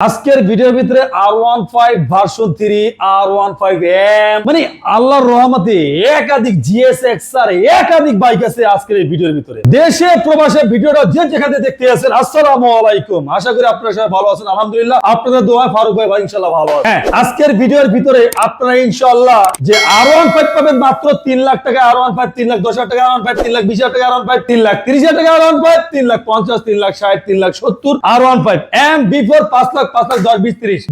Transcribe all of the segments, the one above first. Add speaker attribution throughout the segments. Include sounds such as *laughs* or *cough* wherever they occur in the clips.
Speaker 1: আজকের ভিডিওর ভিতরে R one five version three R one five M মানে আল্লাহর রহমতে একাধিক জিএস এক্স আর একাধিক বাইক আছে আজকের এই ভিডিওর ভিতরে। দেশে প্রবাসে ভিডিওটা যে যেখানে দেখতে আছেন আসসালামু আলাইকুম। আশা করি আপনারা সবাই ভালো আছেন আলহামদুলিল্লাহ। আপনাদের দোয়া ফারুক ভাই ভাই ইনশাল্লাহ ভালো আছে হ্যাঁ। আজকের ভিডিওর ভিতরে আপনারা ইনশাল্লাহ যে আর ওয়ান ফাইভ পাবেন মাত্র তিন লাখ টাকা আর ওয়ান ফাইভ তিন লাখ দশ হাজার টাকা আর ওয়ান ফাইভ তিন লাখ বিশ হাজার টাকা আর ওয়ান ফাইভ তিন লাখ তিরিশ হাজার টাকা আর ওয়ান ফাইভ তিন লাখ পঞ্চাশ তিন লাখ ষাট তিন লাখ সত্তর R one five M V four পাঁচ লাখ পাঁচ লাখ দশ, বিশ, তিরিশ।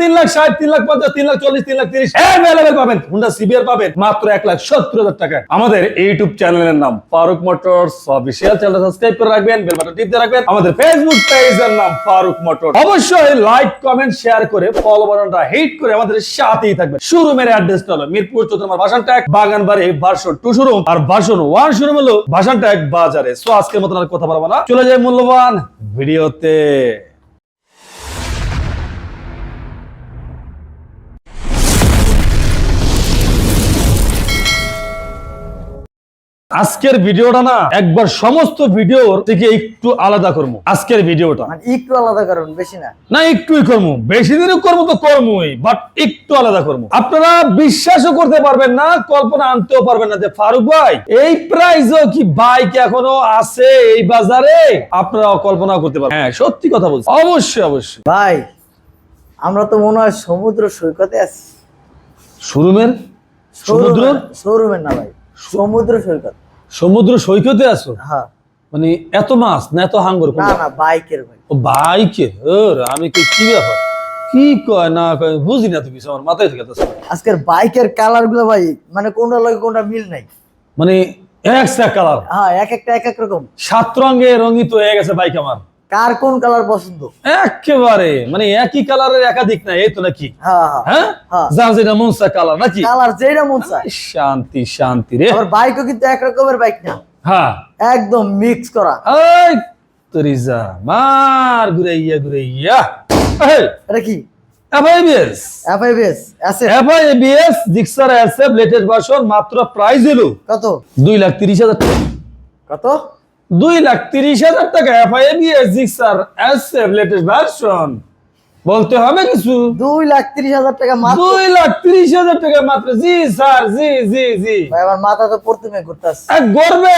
Speaker 1: তিন লাখ ষাট, তিন লাখ পঞ্চাশ, তিন লাখ চল্লিশ, তিন লাখ তিরিশ অ্যাভেলেবেল পাবেন। হুন্ডা সিবিআর পাবেন, মাত্র এক লাখ সত্তর হাজার আমাদের ইউটিউব চ্যানেলের নাম Faruk motors official channel subscribe করে রাখবেন বেল বাটন টিপতে রাখবেন। আমাদের ফেসবুক পেজের নাম ফারুক মোটর অবশ্যই লাইক কমেন্ট শেয়ার করে ফলো বাটনটা হিট করে আমাদের সাথেই থাকবেন। শোরুমের অ্যাড্রেসটা হলো মিরপুর চৌদ্দ Bhasantek, Baganbari version two showroom আর ভার্সন ওয়ান শোরুম হলো ভাষণ ট্যাগ বাজারে। সো আজকের মতন আর কথা বলব না। চলে যায় মূল্যবান ভিডিওতে। আজকের ভিডিওটা না একবার সমস্ত ভিডিওর থেকে একটু আলাদা করব। আজকের ভিডিওটা।
Speaker 2: মানে একটু আলাদা কারণ বেশি না।
Speaker 1: না একটুই করব। বেশি দিনও করব তো কর্মই বাট একটু আলাদা করব। আপনারা বিশ্বাসও করতে পারবেন না কল্পনা আনতেও পারবেন না যে ফারুক ভাই এই প্রাইসও কি বাইক এখনও আছে এই বাজারে? আপনারা কল্পনা করতে পারবেন। হ্যাঁ সত্যি কথা বলছি। অবশ্যই অবশ্যই।
Speaker 2: ভাই আমরা তো মনে হয় সমুদ্র সৈকতে আছি।
Speaker 1: শোরুমের? সমুদ্র?
Speaker 2: শোরুমের না ভাই সমুদ্র সৈকত।
Speaker 1: সমুদ্র সৈকতে আছো?
Speaker 2: হ্যাঁ।
Speaker 1: মানে এত মাছ না এত হাঙ্গর?
Speaker 2: না না বাইকের ভাই।
Speaker 1: ও বাইকের? ওর আমি কি কি ব্যাপার? কি কয় না কয় বুঝি না তো কিছু আমার মাথায় থেকে যাচ্ছে
Speaker 2: আজকের বাইকের কালারগুলো ভাই মানে কোনটা লাগে কোনটা মিল নাই।
Speaker 1: মানে এক এক কালার
Speaker 2: হ্যাঁ এক একটা এক এক রকম।
Speaker 1: সাত রঙে রঙিত হয়ে গেছে বাইক আমার।
Speaker 2: কার কোন কালার পছন্দ?
Speaker 1: একেবারে মানে একই কালারের একাধিক না এই তো নাকি?
Speaker 2: হ্যাঁ হ্যাঁ
Speaker 1: হ্যাঁ?
Speaker 2: হ্যাঁ।
Speaker 1: যেটা মনসা কালার নাকি?
Speaker 2: কালার যেটা মন চায়।
Speaker 1: শান্তি শান্তি রে।
Speaker 2: আবার বাইকও কিন্তু এক রকমের বাইক না।
Speaker 1: হ্যাঁ।
Speaker 2: একদম মিক্স করা।
Speaker 1: এই তরিজা মার ঘুরে ইয়া ঘুরে ইয়া এই
Speaker 2: এটা কি
Speaker 1: এফআইবিএস
Speaker 2: এফআইবিএস আছে
Speaker 1: FIBS Gixxer SF latest version মাত্র প্রাইস হলো
Speaker 2: কত?
Speaker 1: দুই লাখ তিরিশ হাজার টাকা।
Speaker 2: কত?
Speaker 1: দুই লাখ তিরিশ হাজার টাকা FIBS Gixxer SF latest version বলতে হবে কিছু?
Speaker 2: দুই লাখ তিরিশ হাজার টাকা মাত্র।
Speaker 1: দুই লাখ তিরিশ হাজার টাকা মাত্র। জি স্যার জি জি জি।
Speaker 2: ভাই আমার মাথা তো প্রথমে ঘুরতে আসছে
Speaker 1: এক গড়বে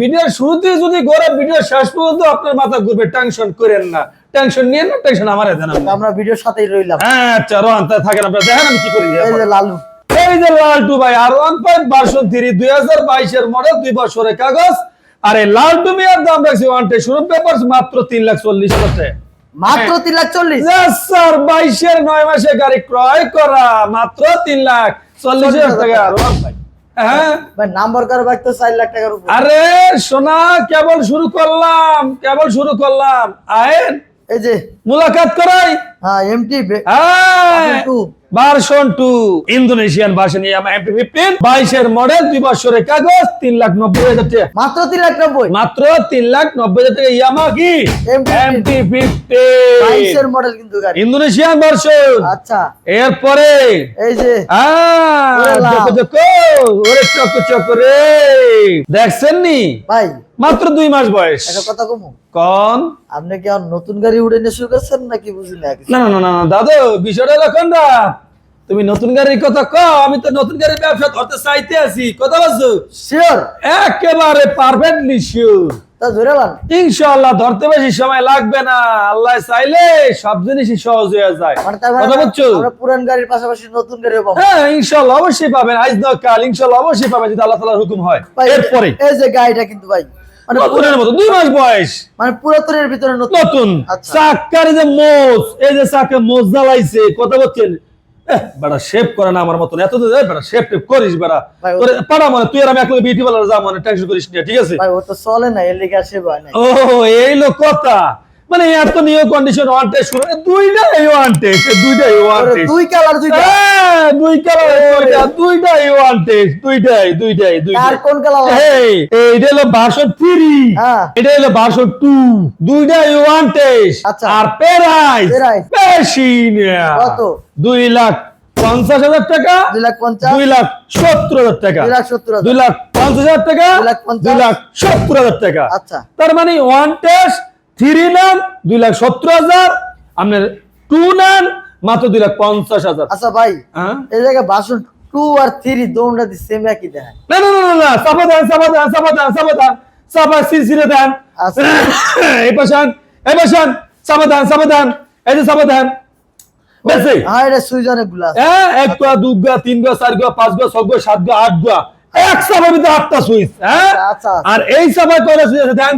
Speaker 1: ভিডিওর শুরুতে যদি গড়ে ভিডিও শেষ পর্যন্ত আপনার মাথা ঘুরবে টেনশন করেন না। টেনশন নিয়ে না টেনশন আমার দেন
Speaker 2: আমরা ভিডিওর সাথেই রইলাম।
Speaker 1: হ্যাঁ আচ্ছা রোহান তাই থাকেন আপনারা দেখেন আমি কি করি।
Speaker 2: এই যে লালু।
Speaker 1: এই যে লালটু ভাই R one point version three দুই হাজার বাইশের মডেল দুই বছরের কাগজ। আর এই লালটু মিয়ার দাম রাখছি ওয়ান টে শুরু পেপার মাত্র তিন লাখ চল্লিশ হাজার।
Speaker 2: মাত্র তিন লাখ চল্লিশ?
Speaker 1: Sir, বাইশের নয় মাসে গাড়ি ক্রয় করা মাত্র তিন লাখ চল্লিশ হাজার টাকা। হ্যাঁ।
Speaker 2: ভাই নাম্বার তো চার লাখ
Speaker 1: আরে সোনা কেবল শুরু করলাম কেবল শুরু করলাম। আয়েন
Speaker 2: এই যে
Speaker 1: মুলাকাত করাই।
Speaker 2: হ্যাঁ এমটি
Speaker 1: হ্যাঁ। Version two Indonesian version MP fifteen বাইশের মডেল দুই বছরের কাগজ তিন লাখ নব্বই হাজার টাকা।
Speaker 2: মাত্র তিন লাখ নব্বই?
Speaker 1: মাত্র তিন লাখ নব্বই হাজার টাকা ইয়ামা কি
Speaker 2: MT
Speaker 1: এমপি
Speaker 2: বাইশের মডেল কিন্তু
Speaker 1: ইন্দোনেশিয়ান ভার্সন।
Speaker 2: আচ্ছা।
Speaker 1: এরপরে
Speaker 2: এই যে ওরে লাভ।
Speaker 1: চকো চকো, ওরে চকো চকো রে। দেখছেন নি?
Speaker 2: ভাই।
Speaker 1: মাত্র দুই মাস বয়স।
Speaker 2: কথা কমু?
Speaker 1: কন?
Speaker 2: আপনি কি আর নতুন গাড়ি উড়ে নিয়ে শুরু করছেন নাকি বুঝলি না
Speaker 1: না না না দাদু বিষয়টা না তুমি নতুন গাড়ির কথা কও আমি তো নতুন গাড়ির ব্যবসা ধরতে চাইতে আছি। কথা বলছো?
Speaker 2: শিওর
Speaker 1: একেবারে পারফেক্টলি শিওর
Speaker 2: তা ধরে লান।
Speaker 1: ইনশাআল্লাহ ধরতে বেশি সময় লাগবে না। আল্লাহ চাইলে সব জিনিসই সহজ হয়ে যায়।
Speaker 2: মানে
Speaker 1: কথা
Speaker 2: মানে
Speaker 1: বুঝছ
Speaker 2: আমরা পুরান গাড়ির পাশাপাশি নতুন গাড়িও পাবো।
Speaker 1: হ্যাঁ ইনশাআল্লাহ অবশ্যই পাবেন। আজ না কাল ইনশাআল্লাহ অবশ্যই পাবেন যদি আল্লাহ তাআলার হুকুম হয়। এরপরে।
Speaker 2: এই যে গাড়িটা কিন্তু ভাই মানে
Speaker 1: নতুনের মতো দুই মাস বয়স।
Speaker 2: মানে পুরাতনের ভিতরে নতুন। আচ্ছা।
Speaker 1: যে মোজ এই যে চাকে মোজ জ্বালাইছে কথা বলছেন? বেটা শেভ করে না আমার মতন। এত বেটা শেভ টেপ করিস বেটা তোর পাড়া মানে তুই আর আমি একলা বিউটি পার্লার যা মানে টেনশন করিস না ঠিক আছে?
Speaker 2: ভাই ও তো চলে না এর লিগে আসে ভাই
Speaker 1: ও এই লোক কথা। মানে এত নিয়ে কন্ডিশন ওয়ান টেস্ট শুরু দুইটাই ওয়ান টেস্ট দুইটাই ওয়ান টেস্ট
Speaker 2: দুই কালার দুইটা
Speaker 1: হ্যাঁ দুই কালার দুইটা দুইটাই ওয়ান টেস্ট দুইটাই দুইটাই দুইটাই
Speaker 2: কোন কালার
Speaker 1: এই এইটা হলো ভার্সন থ্রি
Speaker 2: হ্যাঁ।
Speaker 1: এটা হলো ভার্সন টু দুইটাই ওয়ান টেস্ট
Speaker 2: আচ্ছা।
Speaker 1: আর প্রাইস
Speaker 2: Price?
Speaker 1: বেশি না
Speaker 2: কত?
Speaker 1: দুই লাখ পঞ্চাশ হাজার টাকা।
Speaker 2: দুই লাখ পঞ্চাশ।
Speaker 1: দুই লাখ সত্তর হাজার টাকা।
Speaker 2: দুই লাখ সত্তর
Speaker 1: দুই লাখ পঞ্চাশ হাজার টাকা।
Speaker 2: দুই লাখ
Speaker 1: সত্তর হাজার টাকা।
Speaker 2: আচ্ছা।
Speaker 1: তার মানে ওয়ান টেস্ট থ্রি নাম দুই লাখ সত্তর হাজার আপনার টু নেন মাত্র দুই লাখ পঞ্চাশ হাজার।
Speaker 2: আচ্ছা ভাই
Speaker 1: হ্যাঁ?
Speaker 2: এই জায়গায় বাসন টু আর থ্রি দোনটা দি সেম একই দেখায়।
Speaker 1: না না না না চাপা দেন চাপা দেন চাপা দেন চাপা দেন চাপা সিলসিলে দেন।
Speaker 2: আচ্ছা। *coughs*
Speaker 1: এই পাশান এই পাশান চাপা দেন চাপা দেন এই যে চাপা দেন।
Speaker 2: হ্যাঁ
Speaker 1: হ্যাঁ এক গোয়া তিন গোয়া চার গোয়া পাঁচ গোয়া ছয় গোয়া সাত গোয়া আট গোয়া। এক চাপার ভিতরে আটটা সুইচ হ্যাঁ?
Speaker 2: আচ্ছা, আচ্ছা।
Speaker 1: আর এই চাপায় কয়টা সুইচ আছে ধ্যান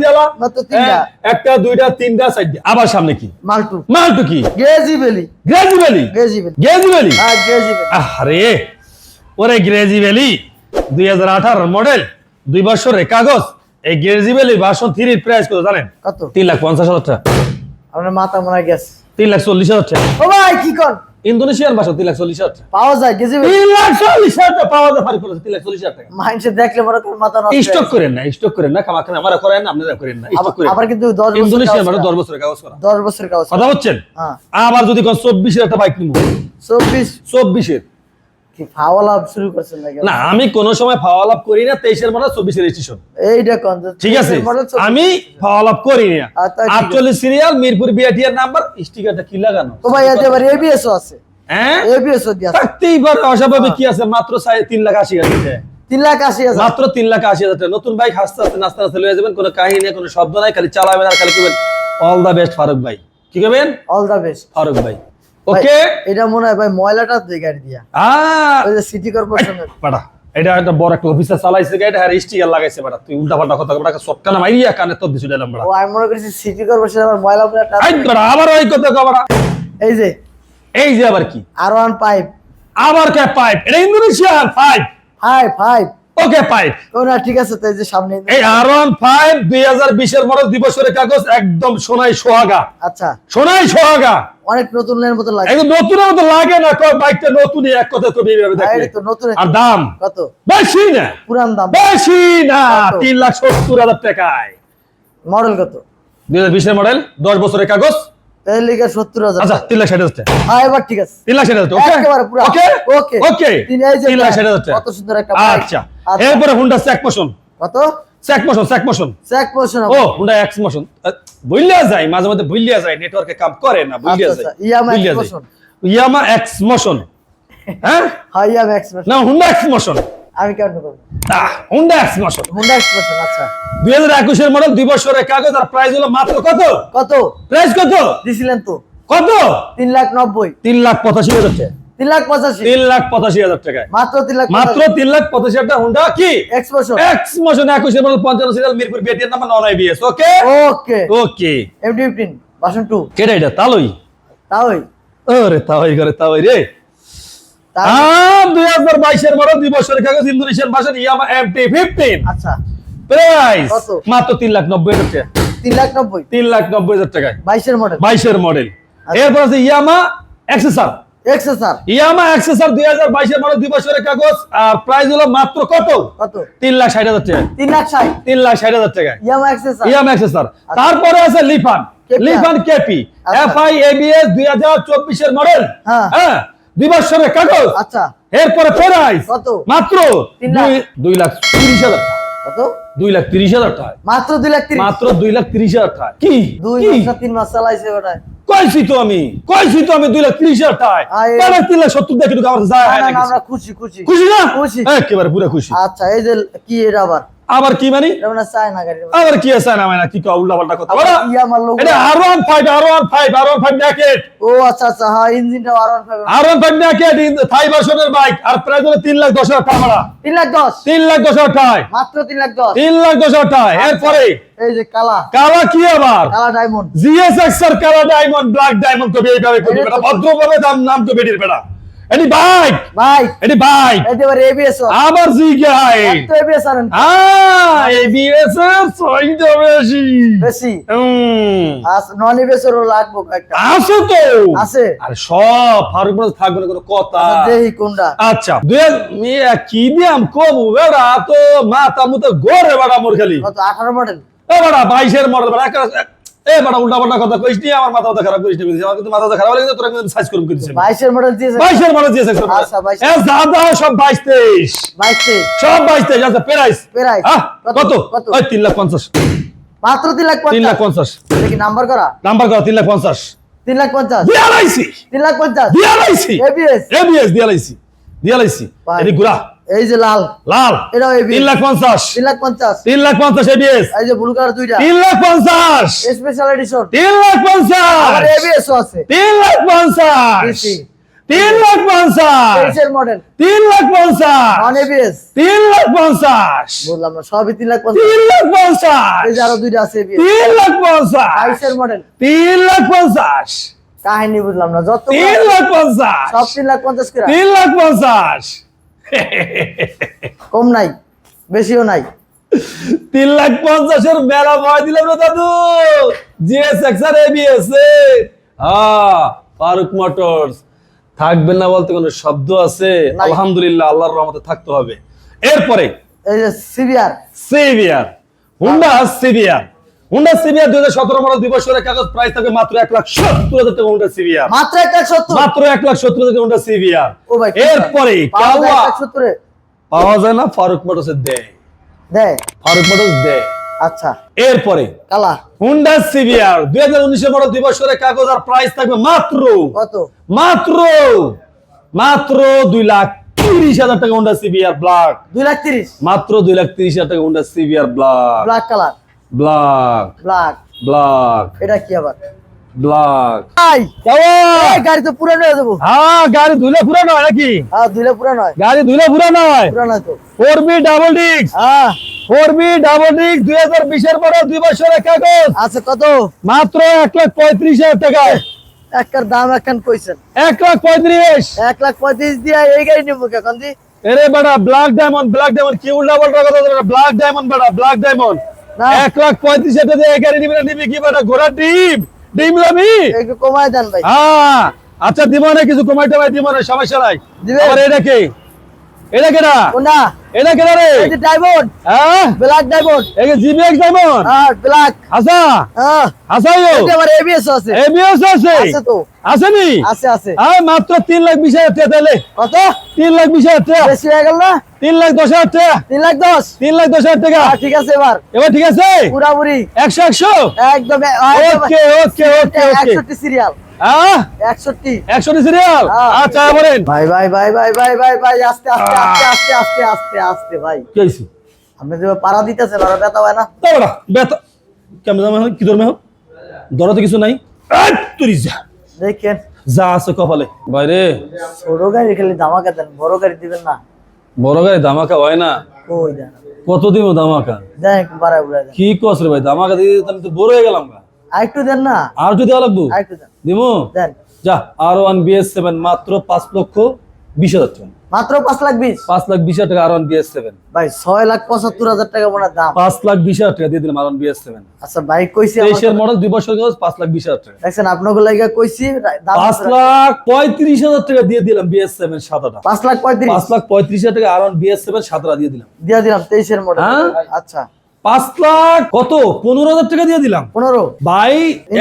Speaker 1: একটা দুইটা তিনটা চারটা। আবার সামনে কি?
Speaker 2: মাল্টু।
Speaker 1: মালটু কি?
Speaker 2: গ্রেজি বেলি।
Speaker 1: গ্রেজি ভ্যালি
Speaker 2: গ্রেজি বেলি।
Speaker 1: গ্রেজি ভ্যালি
Speaker 2: হ্যাঁ গ্রেজি বেলি।
Speaker 1: আরে ওরে গ্রেজি ভ্যালি দুই হাজার আঠারো মডেল দুই বছরের কাগজ। এই গ্রেজি ভ্যালি ভার্সন থ্রির প্রাইস কত জানেন?
Speaker 2: কত?
Speaker 1: তিন লাখ পঞ্চাশ হাজার টাকা।
Speaker 2: আপনার মাথা মনে গেছে।
Speaker 1: তিন লাখ চল্লিশ হাজার টাকা।
Speaker 2: ও ভাই কি কর?
Speaker 1: ইন্দোনেশিয়ান ভাষা তিন লাখ চল্লিশ হাজার টাকা।
Speaker 2: পাওয়া যায় কেজি
Speaker 1: তিন লাখ চল্লিশ হাজার পাওয়া যায় করেছে তিন লাখ চল্লিশ হাজার টাকা।
Speaker 2: দেখলে মনে করেন মাথা নষ্ট
Speaker 1: স্টক করেন না স্টক করেন না খামাখানে আমরা করেন না আপনারা করেন না স্টক করেন।
Speaker 2: আবার কিন্তু দশ বছর
Speaker 1: ইন্দোনেশিয়ান দশ বছরের কাগজ করা।
Speaker 2: দশ বছরের কাগজ
Speaker 1: কথা হচ্ছেন
Speaker 2: হ্যাঁ।
Speaker 1: আবার যদি কোন চব্বিশের একটা বাইক কিনবো?
Speaker 2: চব্বিশ।
Speaker 1: চব্বিশের।
Speaker 2: কি ফাওয়া শুরু করছেন নাকি?
Speaker 1: না আমি কোন সময় করি না মডেল রেজিস্ট্রেশন
Speaker 2: এইটা কোন?
Speaker 1: ঠিক আছে। আমি করি না।
Speaker 2: আচ্ছা, ঠিক আছে।
Speaker 1: আটচল্লিশ সিরিয়াল মিরপুর বিআটিআর নাম্বার স্টিকারটা কি লাগানো?
Speaker 2: তো ভাই এতে এবার এবিএস আছে।
Speaker 1: হ্যাঁ?
Speaker 2: এবিএস দিয়া
Speaker 1: থাকতেই পারে অস্বাভাবিক কি আছে? মাত্র তিন লাখ আশি হাজার
Speaker 2: তিন লাখ আশি হাজার।
Speaker 1: মাত্র তিন লাখ আশি হাজার টাকা। নতুন বাইক হাসতে হাসতে নাস্তে নাস্তে লয়ে যাবেন কোনো কাহিনী নেই কোনো শব্দ নাই খালি চালাবেন আর খালি করবেন অল দা বেস্ট ফারুক ভাই। কি করবেন
Speaker 2: অল দা বেস্ট
Speaker 1: ফারুক ভাই। ওকে
Speaker 2: এটা মনে হয় ভাই ময়লাটা দুই গাড়ি দিয়া।
Speaker 1: আহ
Speaker 2: ওই যে সিটি কর্পোরেশনের
Speaker 1: বাড়া এটা একটা বড় একটা অফিসার চালাইছে গাড়িটা হ্যাঁ স্টিকার লাগাইছে বাড়া। তুই উল্টা পাল্টা কথা বড়া সটকানা মাইরিয়া কানে তোর দিছু দিলাম
Speaker 2: ও আমি মনে করছি সিটি কর্পোরেশন আবার ময়লা
Speaker 1: আই বাড়া আবার ওই কথা
Speaker 2: এই যে।
Speaker 1: এই যে আবার কি?
Speaker 2: আর ওয়ান পাইপ
Speaker 1: আবার কে পাইপ এটা Indonesian five
Speaker 2: high five
Speaker 1: okay five
Speaker 2: ও ঠিক আছে তো এই যে সামনে
Speaker 1: এই আর ওয়ান ফাইভ দুই হাজার বিশের মডেল দিবসের কাগজ একদম সোনাই সোহাগা।
Speaker 2: আচ্ছা।
Speaker 1: সোনাই সোহাগা।
Speaker 2: অনেক নতুন মতো লাগে।
Speaker 1: একদম নতুন মতো লাগে না কয় বাইকটা নতুনই এক কথা কবি এইভাবে দেখলে।
Speaker 2: তো নতুন
Speaker 1: আর দাম?
Speaker 2: কত?
Speaker 1: বেশি না।
Speaker 2: পুরান দাম।
Speaker 1: বেশি না লাখ সত্তর হাজার টাকায়।
Speaker 2: মডেল কত?
Speaker 1: দুই হাজার বিশের মডেল দশ বছরের কাগজ।
Speaker 2: তাই লিখে সত্তর হাজার।
Speaker 1: আচ্ছা তিন লাখ ষাট হাজার
Speaker 2: হ্যাঁ এবার ঠিক আছে।
Speaker 1: তিন লাখ ষাট হাজার ওকে? ওকে?
Speaker 2: ওকে।
Speaker 1: ওকে?
Speaker 2: তিন এই যে
Speaker 1: তিন লাখ ষাট হাজার
Speaker 2: কত সুন্দর একটা
Speaker 1: আচ্ছা। এরপরে হুন্ডা স্যাক মোশন
Speaker 2: কত?
Speaker 1: স্যাক মোশন স্যাক মোশন
Speaker 2: চেক পোর্শন
Speaker 1: ও হুন্ডা এক্স মোশন ভুলিয়া যায় মাঝে মধ্যে ভুলিয়া যায় নেটওয়ার্কে কাম করে না ভুলিয়া
Speaker 2: আচ্ছা,
Speaker 1: যায়
Speaker 2: আচ্ছা, ইয়ামা
Speaker 1: যায়।
Speaker 2: Motion।
Speaker 1: ইয়ামা এক্স মোশন হ্যাঁ?
Speaker 2: হ্যাঁ ইয়া ম্যাক্স
Speaker 1: না হুন্ডা এক্স মোশন
Speaker 2: আমি কেমন করব?
Speaker 1: Honda X motion
Speaker 2: Honda expression আচ্ছা।
Speaker 1: দুই হাজার একুশের মডেল দুই বছরের কাগজ আর প্রাইস হলো মাত্র কত?
Speaker 2: কত?
Speaker 1: প্রাইস কত?
Speaker 2: দিছিলেন তো।
Speaker 1: কত?
Speaker 2: তিন লাখ নব্বই।
Speaker 1: তিন লাখ পঁচাশি হাজার টাকা
Speaker 2: তিন লাখ পঁচাশি।
Speaker 1: তিন লাখ পঁচাশি হাজার টাকায়।
Speaker 2: মাত্র তিন লাখ
Speaker 1: মাত্র তিন লাখ পঁচাশি হাজার টাকা হুন্ডা কি?
Speaker 2: এক্সপ্রেশন
Speaker 1: এক্স মোশন একুশের মডেল পঞ্চান্ন serial Mirpur বিএটিএর number non IBS okay
Speaker 2: okay
Speaker 1: okay
Speaker 2: MD fifteen version two
Speaker 1: কেটে এটা? তালই?
Speaker 2: তাই
Speaker 1: ওরে তাওই করে তাওই রে। আম দুই হাজার বাইশের মডেল দুই বছরের কাগজ ইন্দোনেশিয়ান ভাষা ইয়ামা এমটি ফিফটিন
Speaker 2: আচ্ছা।
Speaker 1: প্রাইস? মাত্র তিন লাখ নব্বই হাজার টাকা।
Speaker 2: তিন লাখ নব্বই।
Speaker 1: তিন লাখ নব্বই হাজার টাকায়।
Speaker 2: বাইশের মডেল।
Speaker 1: বাইশের মডেল। এরপর আছে ইয়ামা এক্সেসার
Speaker 2: এক্সেসার
Speaker 1: ইয়ামা এক্সেসার দুই হাজার বাইশের দুই বছরের কাগজ আর প্রাইস হলো মাত্র কত? লাখ হাজার টাকা।
Speaker 2: লাখ ষাট।
Speaker 1: তিন লাখ ষাট হাজার টাকায়
Speaker 2: ইয়ামা এক্সেসার
Speaker 1: ইয়ামা এক্সেসার তারপরে আছে লিফান লিফান কেপি
Speaker 2: আচ্ছা।
Speaker 1: এফ আই এবিএস দুই হাজার চব্বিশের মডেল
Speaker 2: হ্যাঁ।
Speaker 1: দুই বছরের কাগজ।
Speaker 2: আচ্ছা।
Speaker 1: এরপরে প্রাইস
Speaker 2: কত?
Speaker 1: মাত্র
Speaker 2: তিন লাখ।
Speaker 1: দুই- দুই লাখ তিরিশ হাজার
Speaker 2: কত?
Speaker 1: দুই লাখ তিরিশ হাজার টাকা।
Speaker 2: মাত্র দুই লাখ তিরিশ।
Speaker 1: মাত্র দুই লাখ তিরিশ হাজার টাকা। কি?
Speaker 2: দুই? মাস না তিন মাস চালাইছে ওটায়
Speaker 1: কইছি তো আমি কইছি তো আমি দুই লাখ ত্রিশ হাজার টাকায়। তাহলে তিন লাখ সত্তর দেখে আমার যায়।
Speaker 2: আমরা খুশি খুশি।
Speaker 1: খুশি না?
Speaker 2: খুশি।
Speaker 1: একেবারে পুরো খুশি।
Speaker 2: আচ্ছা এই যে কি এটা আবার?
Speaker 1: আবার কি মানি? আবার কি আছে না মানে? কি কও উল্টা পাল্টা কথা বলো। এটা R one five R one five R one five naked
Speaker 2: ও আচ্ছা আচ্ছা হ্যাঁ ইঞ্জিনটা R one five
Speaker 1: R one five naked Thai ভার্সনের বাইক আর প্রাইস হলো তিন লাখ দশ হাজার টাকা ভাড়া।
Speaker 2: তিন লাখ দশ?
Speaker 1: তিন লাখ দশ হাজার টাকায়।
Speaker 2: মাত্র তিন লাখ দশ?
Speaker 1: তিন লাখ দশ হাজার টাকায়। এরপরে?
Speaker 2: এই যে কালা।
Speaker 1: কালা কি আবার?
Speaker 2: কালা ডায়মন্ড
Speaker 1: জিএসএক্স এর কালা ডায়মন্ড ব্ল্যাক ডায়মন্ড কবি এইভাবে কবি বেটা ভদ্রভাবে দাম নাম তো বেটির বেটা এটি বাইক
Speaker 2: ভাই
Speaker 1: এটি বাইক
Speaker 2: এবার এবিএস
Speaker 1: আবার জি গাই
Speaker 2: তো এবিএস আনেন।
Speaker 1: আ এবিএস এর ছয়টা বেশি।
Speaker 2: বেশি?
Speaker 1: হুম।
Speaker 2: নন এবিএস এরও লাগবো একটা
Speaker 1: আছে তো।
Speaker 2: আছে?
Speaker 1: আর সব ফারুক ব্রাদার্স থাকবে না কোনো কথা।
Speaker 2: আচ্ছা, দেখি কোনটা?
Speaker 1: আচ্ছা দুই হাজার- মিয়া কি দিয়াম কমু? বেড়া তো মাথা মুতে গোরে বেড়া মোর খালি।
Speaker 2: কত আঠারো মডেল
Speaker 1: এ বেড়া বাইশের মডেল বেড়া এ বেড়া উল্টা পাল্টা কথা কইস নি আমার মাথা মাথা খারাপ করিস নি আমার কিন্তু মাথা খারাপ কিন্তু তোরা কিন্তু সাইজ করুম করিস।
Speaker 2: বাইশের মডেল দিয়েছে
Speaker 1: বাইশের মডেল দিয়েছে
Speaker 2: আচ্ছা, 22
Speaker 1: এ দাদা সব বাইশ তেইশ
Speaker 2: বাইশ তেইশ
Speaker 1: সব বাইশ তেইশ আচ্ছা প্রাইস।
Speaker 2: প্রাইস।
Speaker 1: কত?
Speaker 2: কত?
Speaker 1: ওই তিন লাখ পঞ্চাশ।
Speaker 2: মাত্র তিন লাখ
Speaker 1: তিন লাখ
Speaker 2: পঞ্চাশ।
Speaker 1: পঞ্চাশ
Speaker 2: দেখি নাম্বার করা?
Speaker 1: Number lakh
Speaker 2: lakh lakh ABS
Speaker 1: ABS. এদিক ঘুরা।
Speaker 2: এই যে লাল
Speaker 1: লাল
Speaker 2: এটাও
Speaker 1: তিন
Speaker 2: এবিএস
Speaker 1: লাখ পঞ্চাশ
Speaker 2: তিন লাখ পঞ্চাশ
Speaker 1: তিন লাখ পঞ্চাশ এবিএস
Speaker 2: এই যে ব্লু কালার দুইটা
Speaker 1: তিন লাখ পঞ্চাশ
Speaker 2: স্পেশাল এডিশন
Speaker 1: তিন লাখ পঞ্চাশ
Speaker 2: আবার এবিএস আছে
Speaker 1: তিন লাখ পঞ্চাশ
Speaker 2: বেশি।
Speaker 1: তিন লাখ পঞ্চাশ
Speaker 2: মডেল
Speaker 1: তিন লাখ পঞ্চাশ তিন লাখ পঞ্চাশ
Speaker 2: বললাম না সবই তিন লাখ পঞ্চাশ
Speaker 1: তিন লাখ পঞ্চাশ
Speaker 2: আরও দুইটা আছে
Speaker 1: তিন লাখ পঞ্চাশ
Speaker 2: মডেল
Speaker 1: তিন লাখ পঞ্চাশ
Speaker 2: কাহিনী বুঝলাম না যত
Speaker 1: তিন লাখ পঞ্চাশ
Speaker 2: সব তিন লাখ পঞ্চাশ
Speaker 1: তিন লাখ পঞ্চাশ
Speaker 2: কম নাই বেশিও নাই।
Speaker 1: তিন লাখ পঞ্চাশের মেলা ভয় দিলাম না দাদু। জিএস এক্সার এবিএস হ্যাঁ ফারুক মোটরস থাকবেন না বলতে কোনো শব্দ আছে। আলহামদুলিল্লাহ আল্লাহর রহমতে থাকতে হবে। এরপরে
Speaker 2: এই যে CBR
Speaker 1: CBR Honda CBR Honda CBR দুই হাজার সতেরো মডেল দুই বছরের কাগজ প্রাইস থাকবে মাত্র এক লাখ সত্তর হাজার টাকা হুন্ডা সিভিয়ার
Speaker 2: মাত্র এক লাখ সত্তর?
Speaker 1: মাত্র এক লাখ সত্তর হাজার হুন্ডা সিভিয়ার এরপরে
Speaker 2: পাওয়া যায়
Speaker 1: না ফারুক মোটরসের দেয়।
Speaker 2: দেয়?
Speaker 1: ফারুক মোটরস দেয়।
Speaker 2: আচ্ছা।
Speaker 1: এরপরে
Speaker 2: কালা।
Speaker 1: হুন্ডা সিভিয়ার দুই হাজার উনিশের মডেল দুই বছরের কাগজ আর প্রাইস থাকবে মাত্র
Speaker 2: কত?
Speaker 1: মাত্র মাত্র দুই লাখ তিরিশ হাজার টাকা হুন্ডা সিভিয়ার ব্ল্যাক
Speaker 2: দুই লাখ তিরিশ?
Speaker 1: মাত্র দুই লাখ তিরিশ হাজার টাকা Honda CBR black
Speaker 2: black colour.
Speaker 1: Black
Speaker 2: black
Speaker 1: black
Speaker 2: এটা কি আবার?
Speaker 1: ব্ল্যাক
Speaker 2: আই! এই গাড়ি তো পুরানো হয়ে যাব।
Speaker 1: হ্যাঁ গাড়ি ধুলে পুরা নয় নাকি?
Speaker 2: হ্যাঁ দুইলে পুরানো হয়।
Speaker 1: গাড়ি ধুলে পুরা নয়
Speaker 2: পুরানো তো।
Speaker 1: ফোর বি ডাবল ডিক্স
Speaker 2: হ্যাঁ।
Speaker 1: ফোর বি ডাবল ডিক্স দুই হাজার বিশের পরে দুই বছরের কাগজ।
Speaker 2: আচ্ছা কত?
Speaker 1: মাত্র এক লাখ পঁয়ত্রিশ হাজার টাকায়।
Speaker 2: একটার দাম একখান কইছেন।
Speaker 1: এক লাখ পঁয়ত্রিশ।
Speaker 2: এক লাখ পঁয়ত্রিশ দিয়া এই গাড়ি নেব এখন দি
Speaker 1: এরে বেটা ব্ল্যাক ডায়মন্ড ব্ল্যাক ডায়মন্ড কি উল্টা পাল্টা কথা ব্ল্যাক ডায়মন্ড বেটা ব্ল্যাক ডায়মন্ড। এক লাখ পঁয়ত্রিশ হাজার দিয়ে গাড়ি নিবি না নিবি কি বেটা ঘোড়ার ডিম। ডিম লাবি
Speaker 2: একটু কমায় দেন ভাই।
Speaker 1: হ্যাঁ। আচ্ছা দিব না কিছু কমাইতে ভাই দিব না সমস্যা নাই।
Speaker 2: দিবে?
Speaker 1: এটা কে? এটা কেডা?
Speaker 2: কোনটা
Speaker 1: এটা কেডা রে?
Speaker 2: এই যে ডায়মন্ড
Speaker 1: হ্যাঁ?
Speaker 2: ব্ল্যাক ডায়মন্ড
Speaker 1: এই জিবিএক্স ডায়মন্ড
Speaker 2: হ্যাঁ ব্ল্যাক
Speaker 1: আসা
Speaker 2: হ্যাঁ। এটা আবার এবিএস আছে।
Speaker 1: এবিএস আছে?
Speaker 2: আছে তো। আছে আছে।
Speaker 1: আয় মাত্র তিন লাখ বিশ হাজার টাকা তাহলে।
Speaker 2: কত?
Speaker 1: তিন লাখ বিশ হাজার টাকা।
Speaker 2: বেশি হয়ে গেল না?
Speaker 1: তিন লাখ দশ হাজার টাকা।
Speaker 2: তিন লাখ দশ?
Speaker 1: তিন লাখ দশ হাজার টাকা।
Speaker 2: হ্যাঁ, ঠিক আছে এবার।
Speaker 1: এবার ঠিক আছে?
Speaker 2: পুরাপুরি।
Speaker 1: একশো একশো?
Speaker 2: একদম
Speaker 1: ওকে ওকে ওকে
Speaker 2: সিরিয়াল
Speaker 1: হ্যাঁ সিরিয়াল
Speaker 2: হ্যাঁ।
Speaker 1: আচ্ছা বলেন।
Speaker 2: ভাই ভাই ভাই ভাই ভাই ভাই ভাই আস্তে আস্তে আস্তে আস্তে আস্তে আস্তে ভাই।
Speaker 1: কি
Speaker 2: আপনি যে পাড়া দিতেছেন আর ব্যথা হয় না?
Speaker 1: তারপর কেমন দাম কি ধরবে এখন? দরতে কিছু নাই? তুই যা।
Speaker 2: দেখেন।
Speaker 1: যা আছে কপালে। বাইরে
Speaker 2: ছোট গাড়ি খেলে ধামাকা দেন বড় গাড়ি দিবেন না।
Speaker 1: বড় গাড়ি ধামাকা হয় না।
Speaker 2: দেন?
Speaker 1: কত দিব ধামাকা
Speaker 2: বাড়ায়
Speaker 1: কি কস রে ভাই ধামাকা দিয়ে আমি তো বড় হয়ে গেলাম গা।
Speaker 2: আর একটু দেন না?
Speaker 1: আর দেওয়া লাগবো?
Speaker 2: আর একটু দেন।
Speaker 1: দিমু?
Speaker 2: দেন।
Speaker 1: যা আর ওয়ান বিএস সেভেন মাত্র পাঁচ লক্ষ বিশ হাজার টাকা।
Speaker 2: মাত্র পাঁচ লাখ বিশ?
Speaker 1: পাঁচ লাখ বিশ হাজার টাকা আর ওয়ান বিএস সেভেন
Speaker 2: ভাই ছয় লাখ পঁচাত্তর হাজার টাকা বোনার দাম।
Speaker 1: পাঁচ লাখ বিশ হাজার টাকা দিয়ে দিলাম আর ওয়ান বিএস সেভেন
Speaker 2: আচ্ছা বাইক কইছি
Speaker 1: তেইশের মডেল দুই বছর কাগজ পাঁচ লাখ বিশ হাজার টাকা।
Speaker 2: দেখছেন আপনাকে লাগা কইছি
Speaker 1: পাঁচ লাখ পঁয়ত্রিশ হাজার টাকা দিয়ে দিলাম বিএস সেভেন সাদাটা।
Speaker 2: পাঁচ লাখ পঁয়ত্রিশ।
Speaker 1: পাঁচ লাখ পঁয়ত্রিশ হাজার টাকা আর ওয়ান বিএস সেভেন সাতটা দিয়ে দিলাম।
Speaker 2: দিয়া দিলাম তেইশের মডেল
Speaker 1: হ্যাঁ?
Speaker 2: আচ্ছা।
Speaker 1: পাঁচ লাখ কত? পনেরো হাজার টাকা দিয়ে দিলাম।
Speaker 2: পনেরো।
Speaker 1: ভাই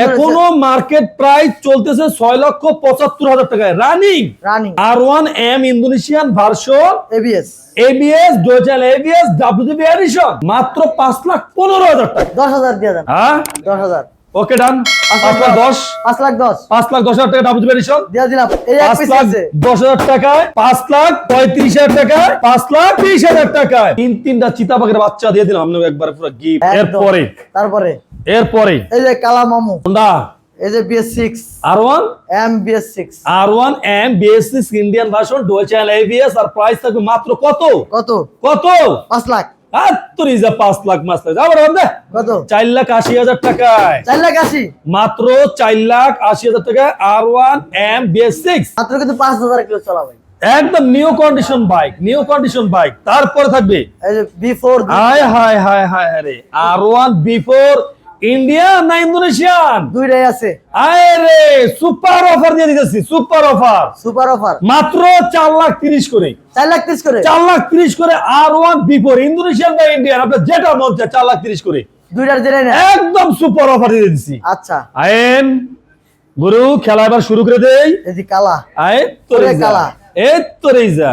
Speaker 1: এখনও মার্কেট প্রাইস চলতেছে ছয় লক্ষ পঁচাত্তর হাজার টাকায়। Running
Speaker 2: running
Speaker 1: R one M Indonesian version
Speaker 2: ABS
Speaker 1: ABS dual ABS WB edition মাত্র পাঁচ লাখ পনেরো হাজার টাকা।
Speaker 2: দশ হাজার দিয়ে দেন।
Speaker 1: হ্যাঁ?
Speaker 2: দশ হাজার।
Speaker 1: ওকে ডান
Speaker 2: পাঁচ
Speaker 1: লাখ দশ।
Speaker 2: পাঁচ লাখ দশ।
Speaker 1: পাঁচ লাখ দশ হাজার টাকা ডাব্লিউবি এডিশন
Speaker 2: দিয়া দিলাম। এই এক
Speaker 1: পাঁচ
Speaker 2: পিস
Speaker 1: লাখ দশ হাজার টাকায় পাঁচ লাখ পঁয়ত্রিশ হাজার টাকায় পাঁচ লাখ বিশ হাজার টাকায়। তিন তিনটা চিতাবাগের বাচ্চা দিয়ে দিলাম আপনাকে একবার পুরো গিফট এরপরে।
Speaker 2: তারপরে।
Speaker 1: এরপরে।
Speaker 2: এই যে কালা মামু।
Speaker 1: হোন্ডা।
Speaker 2: এই যে BS six
Speaker 1: R one
Speaker 2: M BS six
Speaker 1: R one M BSC Indian version dual channel ABS আর প্রাইস থাকবে মাত্র কত?
Speaker 2: কত?
Speaker 1: কত?
Speaker 2: পাঁচ লাখ।
Speaker 1: পাঁচ লাখ মাস লাখ যাব রে
Speaker 2: কত?
Speaker 1: চার লাখ আশি হাজার টাকায়।
Speaker 2: চার লাখ আশি।
Speaker 1: মাত্র চার লাখ আশি হাজার টাকায় R one M BS six.
Speaker 2: মাত্র কিন্তু পাঁচ হাজার কিলো
Speaker 1: একদম new condition bike new condition bike. তারপরে থাকবে
Speaker 2: যে
Speaker 1: হায় হায় হায় হায় আরে R one V four Indian না ইন্দোনেশিয়ান
Speaker 2: দুইটাই আছে।
Speaker 1: আয় রে সুপার অফার দিয়ে দিতেছি সুপার অফার
Speaker 2: সুপার অফার
Speaker 1: মাত্র চার লাখ তিরিশ করে।
Speaker 2: চার লাখ তিরিশ করে?
Speaker 1: চার লাখ তিরিশ করে R one V four Indonesian বা ইন্ডিয়ান আপনার যেটা মন চায় চার লাখ তিরিশ করে।
Speaker 2: দুইটার জেনে নেন।
Speaker 1: একদম সুপার অফার দিয়ে দিচ্ছি
Speaker 2: আচ্ছা।
Speaker 1: আইন গুরু খেলা এবার শুরু করে দেই।
Speaker 2: এই যে কালা।
Speaker 1: আয় তোরে
Speaker 2: কালা।
Speaker 1: কালা। এ তোরে যা।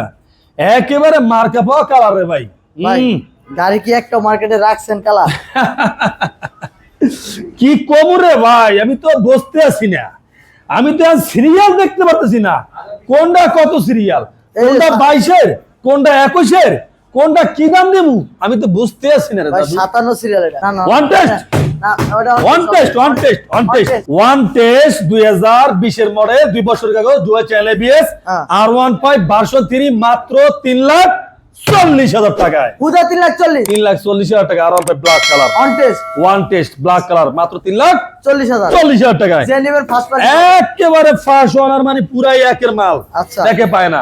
Speaker 1: একেবারে মার্কা পাওয়া কালার রে ভাই।
Speaker 2: ভাই গাড়ি কি একটা মার্কেটে রাখছেন কালা? *laughs*
Speaker 1: কি কম রে ভাই? আমি তো বসতে আছি না। আমি তো সিরিয়াল দেখতে পারতেছি না। কোনটা কত সিরিয়াল কোনটা বাইশের? কোনটা একুশের? কোনটা কি দাম দেবো আমি তো বুঝতে পারছি না রে
Speaker 2: ভাই
Speaker 1: দাদু।
Speaker 2: সাতান্ন সিরিয়াল এটা। না না
Speaker 1: One test?
Speaker 2: না ওটা
Speaker 1: one test one test one test one test দুই হাজার বিশের মডেল দুই বছর কাগজ দুই চ্যানেল এবিএস
Speaker 2: হ্যাঁ।
Speaker 1: আর ওয়ান ফাইভ ভার্সন তিরিশ মাত্র তিন লাখ চল্লিশ হাজার টাকায়।
Speaker 2: পূজা তিন লাখ চল্লিশ।
Speaker 1: তিন লাখ চল্লিশ হাজার টাকা আর black colour
Speaker 2: on test
Speaker 1: one test black colour মাত্র তিন লাখ
Speaker 2: চল্লিশ হাজার।
Speaker 1: চল্লিশ হাজার টাকায়। একেবারে ফার্স্ট ওনার মানে পুরাই একের মাল।
Speaker 2: আচ্ছা।
Speaker 1: দেখে পায় না।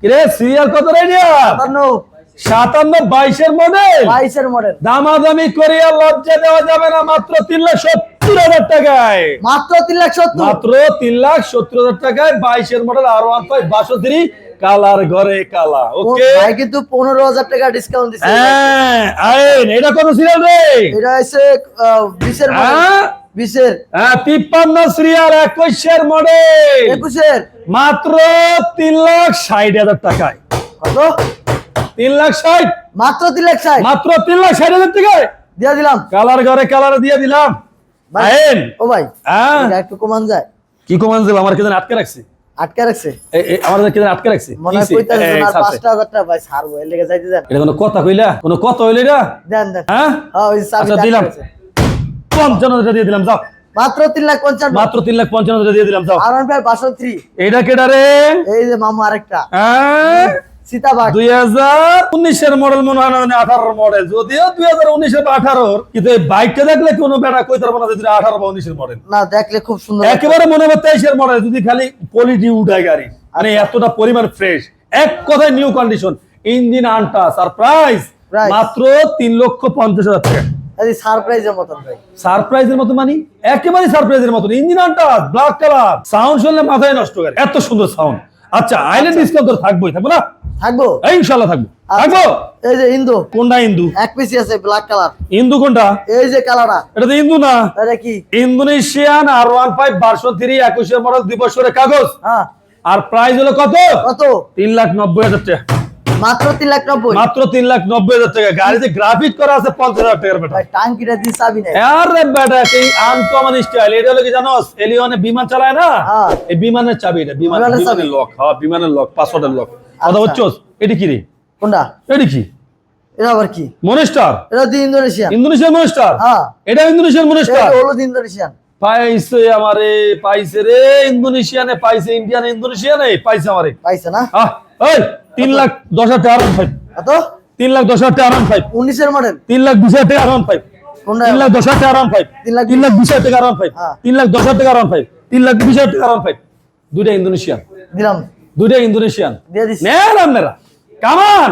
Speaker 1: কিরে সিরিয়াল কত রেডিয়া
Speaker 2: সাতান্ন।
Speaker 1: বাইশের মডেল
Speaker 2: বাইশের মডেল
Speaker 1: দামাদামি করে আর লজ্জা দেওয়া যাবে না মাত্র তিন লাখ সত্তর। হাজার টাকায়।
Speaker 2: মাত্র তিন লাখ সত্তর।
Speaker 1: মাত্র তিন লাখ সত্তর হাজার টাকায় বাইশের মডেল আর ওয়ান ফাইভ বাষট্টি কালার ঘরে কালা ওকে
Speaker 2: ভাই কিন্তু পনেরো হাজার টাকা ডিসকাউন্ট
Speaker 1: হ্যাঁ আইন এটা কত সিরিয়াল রে?
Speaker 2: এটা
Speaker 1: হ্যাঁ? হ্যাঁ সিরিয়াল একুশের মডেল
Speaker 2: একুশের।
Speaker 1: মাত্র তিন লাখ ষাট হাজার টাকায়।
Speaker 2: কত?
Speaker 1: তিন লাখ ষাট?
Speaker 2: মাত্র তিন লাখ ষাট।
Speaker 1: মাত্র তিন লাখ ষাট হাজার টাকায়?
Speaker 2: দিয়ে দিলাম।
Speaker 1: কালার ঘরে কালার দিয়ে দিলাম।
Speaker 2: ভাই, ও ভাই
Speaker 1: হ্যাঁ
Speaker 2: একটু কমান যায়।
Speaker 1: কি কমান দেব আমার কেন আটকে রাখছি।
Speaker 2: আটকে রাখছে?
Speaker 1: কেন আটকে রাখছি।
Speaker 2: মনে হয়। পাঁচটা হাজার টাকা ভাই ছাড়বো এর লেগে যাইতে দেন।
Speaker 1: এটা কোনো কথা কইলা? কোনো কথা হইলে এটা?
Speaker 2: দেন দেন।
Speaker 1: হ্যাঁ?
Speaker 2: হ্যাঁ ওই
Speaker 1: আচ্ছা দিলাম।
Speaker 2: গেছে।
Speaker 1: পঞ্চান্ন দিয়ে দিলাম যাও।
Speaker 2: মাত্র তিন লাখ পঞ্চান্ন।
Speaker 1: মাত্র তিন লাখ পঞ্চান্ন হাজার দিয়ে দিলাম যাও।
Speaker 2: আর বাসন থ্রি।
Speaker 1: এটা কেটা রে?
Speaker 2: এই যে মামু আরেকটা।
Speaker 1: হ্যাঁ?
Speaker 2: সীতাবাগ
Speaker 1: দুই হাজার উনিশের মডেল মনে হয় না আঠারোর মডেল যদিও দুই হাজার উনিশের বা আঠারোর কিন্তু এই বাইকটা দেখলে কোনো বেড়া কই তার মনে হয় আঠারো বা উনিশের মডেল
Speaker 2: না দেখলে খুব সুন্দর
Speaker 1: একেবারে মনে হবে তেইশের মডেল যদি খালি কোয়ালিটি উঠায় গাড়ি। মানে এতটা পরিমাণ ফ্রেশ এক কথায় নিউ কন্ডিশন ইঞ্জিন আনটাস আর প্রাইস মাত্র তিন লক্ষ পঞ্চাশ হাজার টাকা।
Speaker 2: সারপ্রাইজের মতন ভাই।
Speaker 1: সারপ্রাইজের মতো মানি? একেবারে সারপ্রাইজের মতো engine untouched black colour sound শুনলে মাথায় নষ্ট করে। এত সুন্দর সাউন্ড আচ্ছা আইল্যান্ড ডিসকাউন্ট তো থাকবোই থাকব না?
Speaker 2: থাকব?
Speaker 1: থাকব।
Speaker 2: আচ্ছা।
Speaker 1: থাকব?
Speaker 2: এই যে ইন্দু।
Speaker 1: কোনটা ইন্দু?
Speaker 2: এক পিসি আছে ব্ল্যাক কালার
Speaker 1: ইন্দু কোনটা?
Speaker 2: এই যে কালারটা।
Speaker 1: এটা তো ইন্দু না।
Speaker 2: এটা কি?
Speaker 1: Indonesian R one five three একুশের মডেল দুই বছরের কাগজ।
Speaker 2: হ্যাঁ।
Speaker 1: আর প্রাইস হলো কত?
Speaker 2: কত?
Speaker 1: তিন লাখ নব্বই হাজার টাকা।
Speaker 2: মাত্র তিন লাখ নব্বই?
Speaker 1: মাত্র তিন লাখ নব্বই হাজার টাকা। গাড়িতে গ্রাফিক করা আছে পঞ্চাশ হাজার টাকার বেটা
Speaker 2: টাঙ্কিটা দিয়ে চাবি নেই
Speaker 1: আরে বেটা এই আনকমন স্টাইল এটা হলো কি জানোস এলিয়নে বিমান চালায় না?
Speaker 2: হ্যাঁ।
Speaker 1: এই বিমানের চাবি এটা বিমান।
Speaker 2: বিমানের চাবি?
Speaker 1: বিমানের লক হ্যাঁ বিমানের লক পাসওয়ার্ডের লক কথা
Speaker 2: আচ্ছা।
Speaker 1: হচ্ছস এটি কি রে?
Speaker 2: কোনটা?
Speaker 1: এটি কি?
Speaker 2: এটা আবার কি?
Speaker 1: মনিস্টার।
Speaker 2: এটা দিয়ে ইন্দোনেশিয়ান।
Speaker 1: ইন্দোনেশিয়ার মনিস্টার?
Speaker 2: হ্যাঁ।
Speaker 1: এটা
Speaker 2: ইন্দোনেশিয়ান।
Speaker 1: পাইছে আমারে পাইছে রে ইন্দোনেশিয়ানে পাইছে ইন্ডিয়ানে ইন্দোনেশিয়ানে পাইছে আমারে।
Speaker 2: না?
Speaker 1: লাখ দশ হাজার টাকা ফাইভ
Speaker 2: কত
Speaker 1: লাখ হাজার টাকা
Speaker 2: মডেল
Speaker 1: লাখ হাজার টাকা ফাইভ লাখ হাজার টাকা ফাইভ
Speaker 2: লাখ
Speaker 1: হাজার টাকা ফাইভ লাখ দশ হাজার টাকা ফাইভ লাখ হাজার টাকা ফাইভ দুইটা ইন্দোনেশিয়ান।
Speaker 2: দিলাম।
Speaker 1: দুইটা ইন্দোনেশিয়ান। নেন আপনারা কামান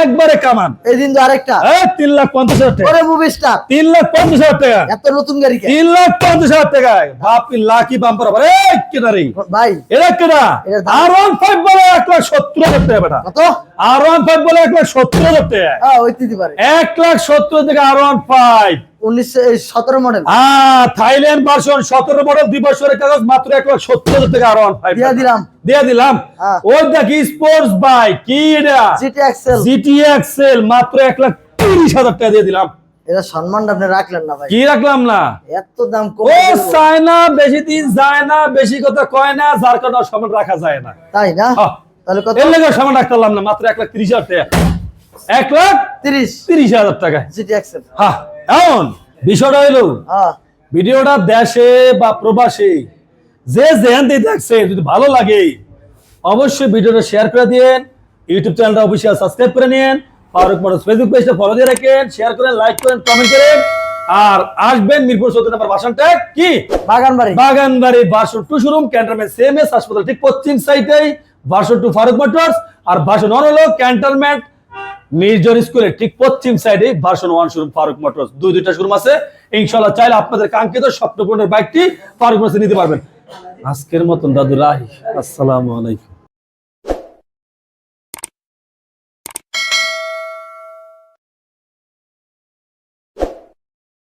Speaker 1: একবারে কামান
Speaker 2: এই দিন আরেকটা।
Speaker 1: তিন লাখ পঞ্চাশ হাজার টাকা।
Speaker 2: ওরে মুভি স্টার
Speaker 1: তিন লাখ পঞ্চাশ হাজার টাকা।
Speaker 2: এত নতুন গাড়ি
Speaker 1: তিন লাখ পঞ্চাশ হাজার টাকায় বাপি লাকি বাম্পার আবার কেনা রে
Speaker 2: ভাই।
Speaker 1: এটা কেনা আর ওয়ান ফাইভ বলে এক লাখ সত্তর হাজার টাকা বেটা।
Speaker 2: কত?
Speaker 1: আর ওয়ান ফাইভ বলে এক লাখ সত্তর হাজার টাকা।
Speaker 2: হ্যাঁ ওই দিতে পারে।
Speaker 1: এক লাখ সত্তর থেকে আর ওয়ান ফাইভ
Speaker 2: সতেরো মডেল
Speaker 1: আহ থাইল্যান্ড ভার্সন সতেরো মডেল দুই বছরের কাগজ মাত্র এক লাখ সত্তর হাজার টাকা আর ওয়ান ফাইভ
Speaker 2: দিলাম।
Speaker 1: দিয়ে দিলাম।
Speaker 2: হ্যাঁ।
Speaker 1: ওই দেখি স্পোর্টস বাইক কি এটা?
Speaker 2: জিটি এক্সেল
Speaker 1: জিটি এক্সেল মাত্র এক লাখ তিরিশ হাজার টাকা দিয়ে দিলাম।
Speaker 2: এটা সম্মানটা আপনি রাখলেন না ভাই।
Speaker 1: কি রাখলাম না?
Speaker 2: এত দাম কম
Speaker 1: ও চায় না বেশি দিন যায় না বেশি কথা কয় না যার কারণে সামান রাখা যায় না।
Speaker 2: তাই না?
Speaker 1: হ্যাঁ।
Speaker 2: তাহলে কত?
Speaker 1: এর লেগে ওর সামান রাখতে পারলাম না মাত্র এক লাখ তিরিশ হাজার টাকা। এক লাখ
Speaker 2: তিরিশ।
Speaker 1: তিরিশ হাজার টাকা।
Speaker 2: জিটি এক্সেল
Speaker 1: হ্যাঁ এমন বিষয়টা হইল
Speaker 2: হ্যাঁ।
Speaker 1: ভিডিওটা দেশে বা প্রবাসে যে যেখান থেকে দেখছে যদি ভালো লাগে অবশ্যই ভিডিওটা শেয়ার করে দিন ইউটিউব চ্যানেলটা অফিসিয়াল সাবস্ক্রাইব করে নিন ফারুক মোটরস ফেসবুক পেজটা ফলো দিয়ে রাখেন শেয়ার করেন লাইক করেন কমেন্ট করেন। আর আসবেন মিরপুর সত্তর নম্বর বাসনটা কি?
Speaker 2: বাগান বাড়ি
Speaker 1: বাগানবাড়ি version two showroom cantonment same S হাসপাতাল ঠিক পশ্চিম সাইডেই ভার্সন টু ফারুক মোটরস আর ভার্সন ওয়ান হলো ক্যান্টনমেন্ট নির্জন স্কুলের ঠিক পশ্চিম সাইডে version one showroom Faruk Motors দুই দুইটা শোরুম আছে। ইনশাল্লাহ চাইলে আপনাদের কাঙ্ক্ষিত স্বপ্নপূর্ণের বাইকটি ফারুক মোটরসে নিতে পারবেন। আজকের মতন দাদু রাহি আসসালামু আলাইকুম।